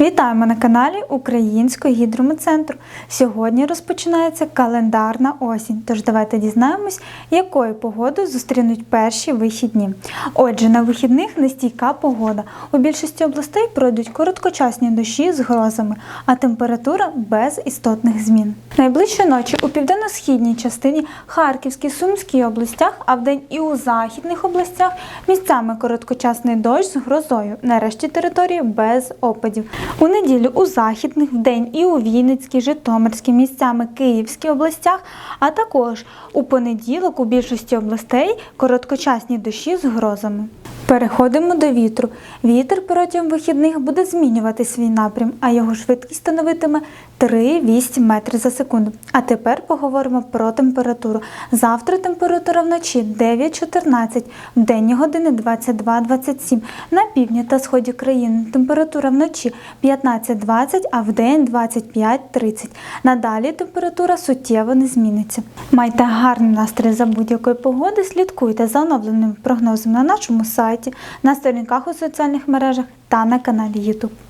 Вітаємо на каналі Українського гідрометцентру. Сьогодні розпочинається календарна осінь. Тож давайте дізнаємось, якою погодою зустрінуть перші вихідні. Отже, на вихідних нестійка погода. У більшості областей пройдуть короткочасні дощі з грозами, а температура без істотних змін. Найближчої ночі у південно-східній частині Харківській, Сумській областях, а вдень і у західних областях місцями короткочасний дощ з грозою. Нарешті території без опадів. У неділю у західних вдень і у Вінницькій, Житомирській, місцями Київській областях, а також у понеділок у більшості областей короткочасні дощі з грозами. Переходимо до вітру. Вітер протягом вихідних буде змінювати свій напрям, а його швидкість становитиме 3-8 метрів за секунду. А тепер поговоримо про температуру. Завтра температура вночі 9-14, в денні години 22-27. На півдні та сході країни температура вночі 15-20, а в день 25-30. Надалі температура суттєво не зміниться. Майте гарний настрій за будь-якої погоди, слідкуйте за оновленими прогнозами на нашому сайті, на сторінках у соціальних мережах та на каналі YouTube.